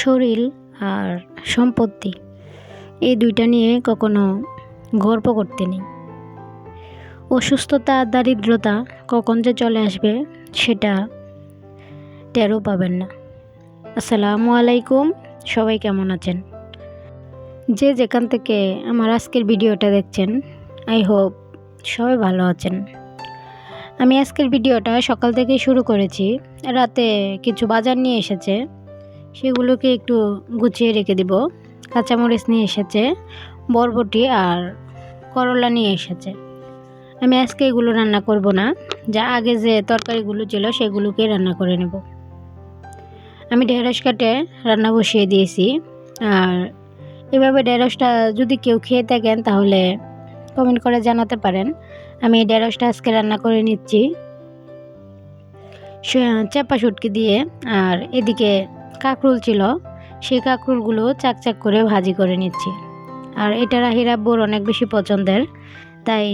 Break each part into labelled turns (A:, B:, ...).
A: শরীর আর সম্পত্তি, এই দুইটা নিয়ে কখনো গর্ব করতে নেই। অসুস্থতা, দারিদ্রতা কখন যে চলে আসবে সেটা টেরও পাবেন না। আসসালামু আলাইকুম, সবাই কেমন আছেন? যে যেখান থেকে আমার আজকের ভিডিওটা দেখছেন, আই হোপ সবাই ভালো আছেন। আমি আজকের ভিডিওটা সকাল থেকেই শুরু করেছি, রাতে কিছু বাজার নিয়ে এসেছে সেগুলোকে একটু গুছিয়ে রেখে দিব। কাঁচামরিচ নিয়ে এসেছে, বরবটি আর করলা নিয়ে এসেছে। আমি আজকে এগুলো রান্না করব না, যা আগে যে তরকারিগুলো ছিল সেগুলোকে রান্না করে নেব। আমি ঢেঁড়স কাটে রান্না বসিয়ে দিয়েছি, আর এভাবে ঢেঁড়সটা যদি কেউ খেয়ে থাকেন তাহলে কমেন্ট করে জানাতে পারেন। আমি এই ঢেঁড়সটা আজকে রান্না করে নিচ্ছি। চাপা শুটকি দিয়ে, আর এদিকে কাঁকরুল ছিল, সেই কাঁকরুলগুলো চাক চাক করে ভাজি করে নিচ্ছি। আর এটা রাহির আব্বুর অনেক বেশি পছন্দের, তাই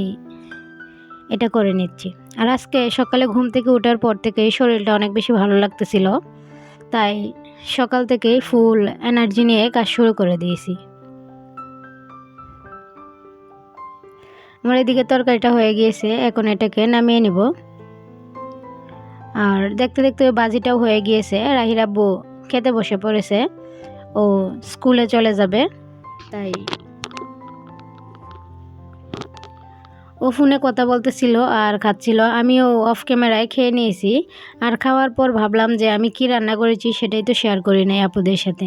A: এটা করে নিচ্ছি। আর আজকে সকালে ঘুম থেকে ওঠার পর থেকেই শরীরটা অনেক বেশি ভালো লাগতেছিল, তাই সকাল থেকেই ফুল এনার্জি নিয়ে কাজ শুরু করে দিয়েছি। আমার এদিকে তরকারিটা হয়ে গিয়েছে, এখন এটাকে নামিয়ে নিব। আর দেখতে দেখতে বাজিটাও হয়ে গিয়েছে, রাহির আব্বু খেতে বসে পড়েছে। ও স্কুলে চলে যাবে, তাই। ও ফোনে কথা বলতেছিল আর খাচ্ছিল। আমিও অফ ক্যামেরায় খেয়ে নিয়েছি। আর খাওয়ার পর ভাবলাম যে আমি কি রান্না করেছি সেটাই তো শেয়ার করি নাই আপুদের সাথে।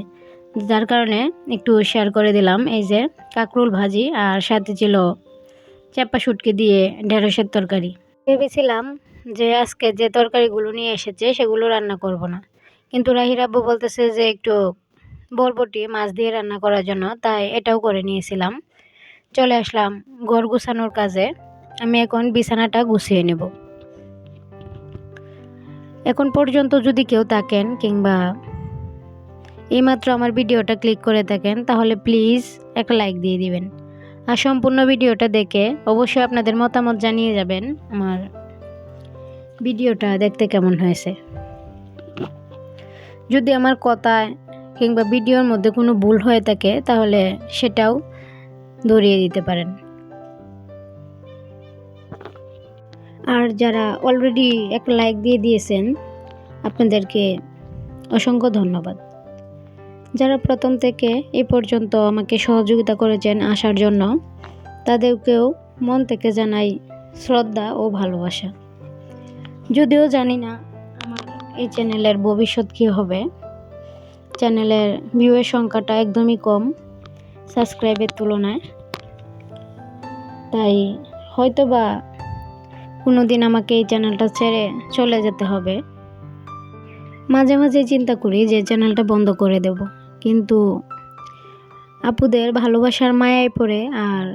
A: যার কারণে একটু শেয়ার করে দিলাম। এই যে কাকরুল ভাজি আর সাথে ছিল চাপা শুটকি দিয়ে ঢেঁড়সের তরকারি। ভেবেছিলাম যে আজকে যে তরকারিগুলো নিয়ে এসেছে সেগুলো রান্না করব না। কিন্তু রাহির আব্বু বলতেছে যে একটু বরবটি, মাছ দিয়ে রান্না করার জন্য, তাই এটাও করে নিয়েছিলাম। চলে আসলাম ঘর গুছানোর কাজে। আমি এখন বিছানাটা গুছিয়ে নেব। এখন পর্যন্ত যদি কেউ থাকেন কিংবা এইমাত্র আমার ভিডিওটা ক্লিক করে থাকেন, তাহলে প্লিজ একটা লাইক দিয়ে দিবেন। আর সম্পূর্ণ ভিডিওটা দেখে অবশ্যই আপনাদের মতামত জানিয়ে যাবেন আমার ভিডিওটা দেখতে কেমন হয়েছে। যদি আমার কথায় কিংবা ভিডিওর মধ্যে কোনো ভুল হয়ে থাকে, তাহলে সেটাও ধরিয়ে দিতে পারেন। আর যারা অলরেডি একটা লাইক দিয়ে দিয়েছেন, আপনাদেরকে অসংখ্য ধন্যবাদ। যারা প্রথম থেকে এই পর্যন্ত আমাকে সহযোগিতা করেছেন আসার জন্য, তাদেরকেও মন থেকে জানাই শ্রদ্ধা ও ভালোবাসা। যদিও জানি না এই চ্যানেলের ভবিষ্যৎ কী হবে? চ্যানেলের ভিউয়ের সংখ্যাটা একদমই কম সাবস্ক্রাইবের তুলনায়। তাই হয়তো বা কোনো দিন আমাকে এই চ্যানেলটা ছেড়ে চলে যেতে হবে। মাঝে মাঝে চিন্তা করি যে চ্যানেলটা বন্ধ করে দেব, কিন্তু আপুদের ভালোবাসার মায়ায় পড়ে আর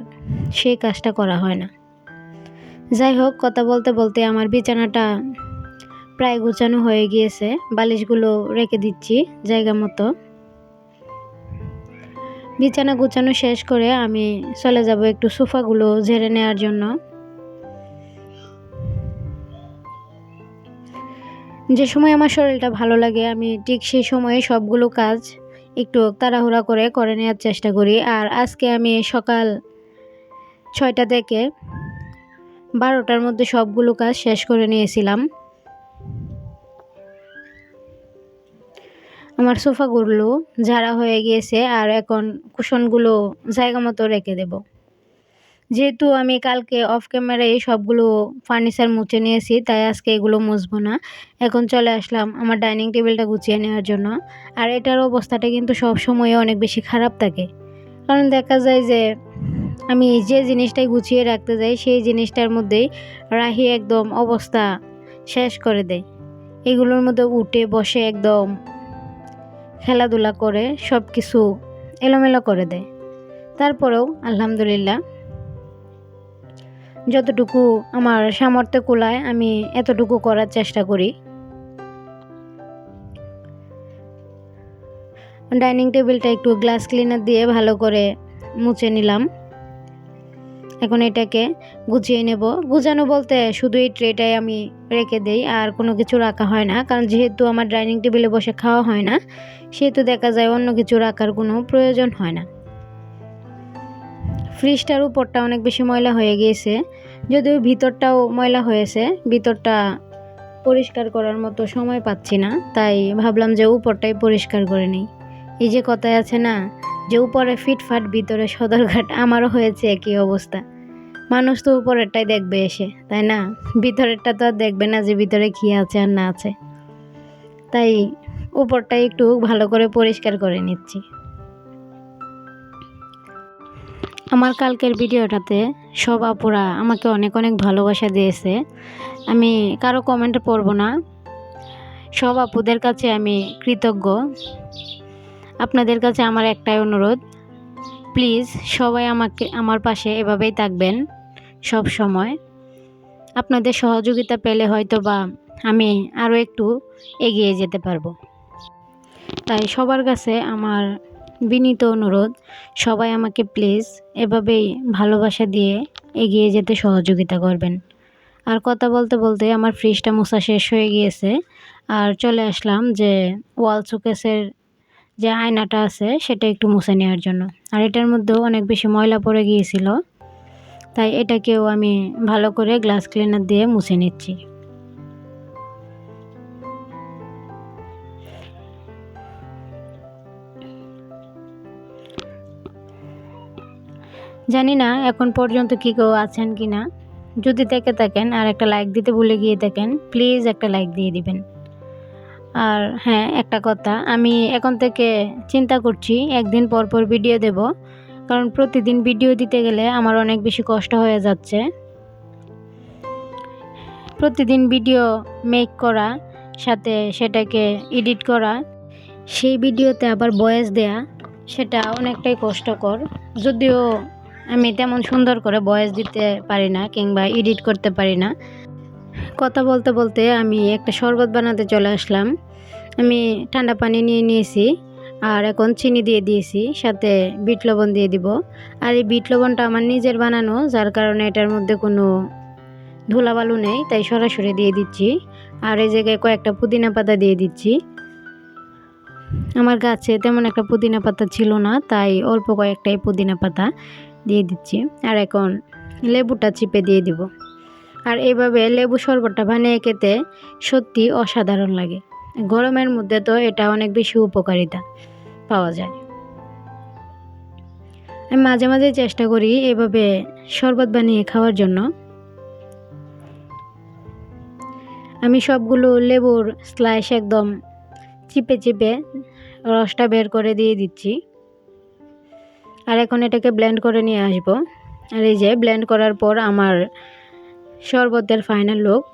A: সেই কাজটা করা হয় না। যাই হোক, কথা বলতে বলতে আমার বিছানাটা প্রায় গোছানো হয়ে গিয়েছে। বালিশগুলো রেখে দিচ্ছি জায়গা মতো। বিছানা গুছানো শেষ করে আমি চলে যাব একটু সোফাগুলো ঝেড়ে নেওয়ার জন্য। যে সময় আমার শরীরটা ভালো লাগে, আমি ঠিক সেই সময়ে সবগুলো কাজ একটু তাড়াহুড়া করে করে নেওয়ার চেষ্টা করি। আর আজকে আমি সকাল ছয়টা থেকে বারোটার মধ্যে সবগুলো কাজ শেষ করে নিয়েছিলাম। আমার সোফাগুলো ঝাড়া হয়ে গিয়েছে আর এখন কুশনগুলো জায়গা মতো রেখে দেব। যেহেতু আমি কালকে অফ ক্যামেরায় সবগুলো ফার্নিচার মুছে নিয়েছি, তাই আজকে এগুলো মুছবো না। এখন চলে আসলাম আমার ডাইনিং টেবিলটা গুছিয়ে নেওয়ার জন্য। আর এটার অবস্থাটা কিন্তু সব সময় অনেক বেশি খারাপ থাকে। কারণ দেখা যায় যে আমি যে জিনিসটাই গুছিয়ে রাখতে যাই, সেই জিনিসটার মধ্যেই রাহি একদম অবস্থা শেষ করে দেয়। এগুলোর মধ্যে উঠে বসে একদম খেলাধুলা করে সব কিছু এলোমেলো করে দেয়। তারপরেও আলহামদুলিল্লাহ, যতটুকু আমার সামর্থ্য কুলায় আমি এতটুকু করার চেষ্টা করি। ডাইনিং টেবিলটা একটু গ্লাস ক্লিনার দিয়ে ভালো করে মুছে নিলাম। এখন এটাকে গুছিয়ে নেব। গুছানো বলতে শুধু এই ট্রেটাই আমি রেখে দেই, আর কোনো কিছু রাখা হয় না, কারণ যেহেতু আমার ডাইনিং টেবিলে বসে খাওয়া হয় না, সেহেতু দেখা যায় অন্য কিছু রাখার কোনো প্রয়োজন হয় না। ফ্রিজটার উপরটা অনেক বেশি ময়লা হয়ে গিয়েছে, যদিও ভিতরটাও ময়লা হয়েছে, ভিতরটা পরিষ্কার করার মতো সময় পাচ্ছি না, তাই ভাবলাম যে উপরটাই পরিষ্কার করে নিই। এই যে কথায় আছে না যে উপরে ফিটফাট ভিতরে সদরঘাট, আমারও হয়েছে একই অবস্থা। মানুষ তো উপরেরটাই দেখবে এসে, তাই না? ভিতরেরটা তো আর দেখবে না যে ভিতরে কী আছে আর না আছে। তাই উপরটাই একটু ভালো করে পরিষ্কার করে নিচ্ছি। আমার কালকের ভিডিওটাতে সব আপুরা আমাকে অনেক অনেক ভালোবাসা দিয়েছে। আমি কারও কমেন্ট পড়ব না। সব আপুদের কাছে আমি কৃতজ্ঞ। আপনাদের কাছে আমার একটাই অনুরোধ। প্লিজ সবাই আমাকে, আমার পাশে এভাবেই থাকবেন সব সময়। আপনাদের সহযোগিতা পেলে হয়তো বা আমি আরও একটু এগিয়ে যেতে পারব। তাই সবার কাছে আমার বিনীত অনুরোধ, সবাই আমাকে প্লিজ এভাবেই ভালোবাসা দিয়ে এগিয়ে যেতে সহযোগিতা করবেন। আর কথা বলতে বলতে আমার ফ্রিজটা মোছা শেষ হয়ে গিয়েছে। আর চলে আসলাম যে ওয়াল শোকেসের যে আয়নাটা আছে, সেটা একটু মুছে নেওয়ার জন্য। আর এটার মধ্যেও অনেক বেশি ময়লা পড়ে গিয়েছিল। তাই এটাকেও আমি ভালো করে গ্লাস ক্লিনার দিয়ে মুছে নিচ্ছি। জানি না এখন পর্যন্ত কি কেউ আছেন কি না যদি থেকে থাকেন আর একটা লাইক দিতে ভুলে গিয়ে থাকেন প্লিজ একটা লাইক দিয়ে দিবেন। আর হ্যাঁ একটা কথা, আমি এখন থেকে চিন্তা করছি, একদিন পর পর ভিডিও দেব, কারণ প্রতিদিন ভিডিও দিতে গেলে আমার অনেক বেশি কষ্ট হয়ে যাচ্ছে। প্রতিদিন ভিডিও মেক করা, সাথে সেটাকে এডিট করা, সেই ভিডিওতে আবার বয়েস দেয়া, সেটা অনেকটাই কষ্টকর। যদিও আমি তেমন সুন্দর করে বয়েস দিতে পারি না, কিংবা এডিট করতে পারি না কথা বলতে বলতে আমি একটা শরবত বানাতে চলে আসলাম। আমি ঠান্ডা পানি নিয়ে নিয়েছি আর এখন চিনি দিয়ে দিয়েছি, সাথে বিট লবণ দিয়ে দিব। আর এই বিট লবণটা আমার নিজের বানানো, যার কারণে এটার মধ্যে কোনো ধুলাবালু নেই, তাই সরাসরি দিয়ে দিচ্ছি। আর এই জায়গায় কয়েকটা পুদিনা পাতা দিয়ে দিচ্ছি। আমার গাছে তেমন একটা পুদিনা পাতা ছিল না, তাই অল্প কয়েকটাই পুদিনা পাতা দিয়ে দিচ্ছি। আর এখন লেবুটা চিপে দিয়ে দিব। আর এইভাবে লেবু শরবতটা বানিয়ে খেতে সত্যি অসাধারণ লাগে। গরমের মধ্যে তো এটা অনেক বেশি উপকারিতা পাওয়া যায়। আমি মাঝে মাঝে চেষ্টা করি এভাবে শরবত বানিয়ে খাওয়ার জন্য। আমি সবগুলো লেবুর স্লাইস একদম চিপে চিপে রসটা বের করে দিয়ে দিচ্ছি। আর এখন এটাকে ব্লেন্ড করে নিয়ে আসব। আর এই যে ব্লেন্ড করার পর আমার শরবতের ফাইনাল লুক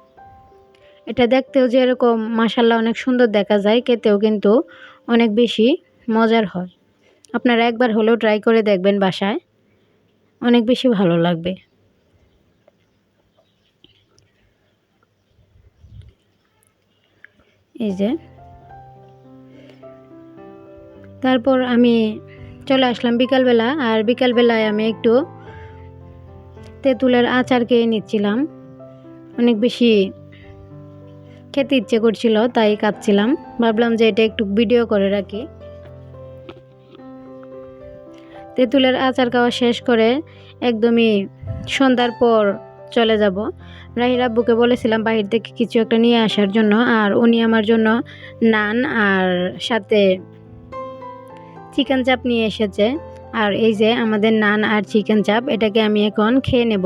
A: এটা দেখতেও যে এরকম মাসাল্লাহ অনেক সুন্দর দেখা যায়, খেতেও কিন্তু অনেক বেশি মজার হয়। আপনারা একবার হলেও ট্রাই করে দেখবেন বাসায়। অনেক বেশি ভালো লাগবে। এই যে। তারপর আমি চলে আসলাম বিকালবেলা, আর বিকালবেলায় আমি একটু তেঁতুলের আচার খেয়ে নিচ্ছিলাম। অনেক বেশি খেতে ইচ্ছে করছিল, তাই কাঁদছিলাম। ভাবলাম যে এটা একটু ভিডিও করে রাখি। তেঁতুলের আচার খাওয়া শেষ করে একদমই সন্ধ্যার পর চলে যাব। রাহির আব্বুকে বলেছিলাম বাহির থেকে কিছু একটা নিয়ে আসার জন্য, আর উনি আমার জন্য নান আর সাথে চিকেন চাপ নিয়ে এসেছে। আর এই যে আমাদের নান আর চিকেন চাপ, এটাকে আমি এখন খেয়ে নেব।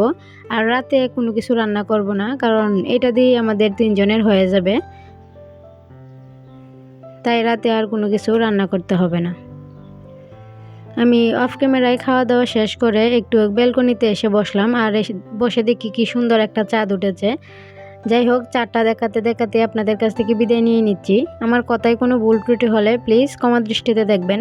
A: আর রাতে কোনো কিছু রান্না করব না, কারণ এটা দিয়ে আমাদের তিনজনের হয়ে যাবে। তাই রাতে আর কোনো কিছু রান্না করতে হবে না। আমি অফ ক্যামেরায় খাওয়া দাওয়া শেষ করে একটু বেলকনিতে এসে বসলাম, আর বসে দেখি কি সুন্দর একটা চাঁদ উঠেছে। যাই হোক চারটা দেখাতে দেখাতে আপনাদের কাছ থেকে বিদায় নিয়ে নিচ্ছি। আমার কথায় কোনো ভুল ত্রুটি হলে প্লিজ কমা দৃষ্টিতে দেখবেন।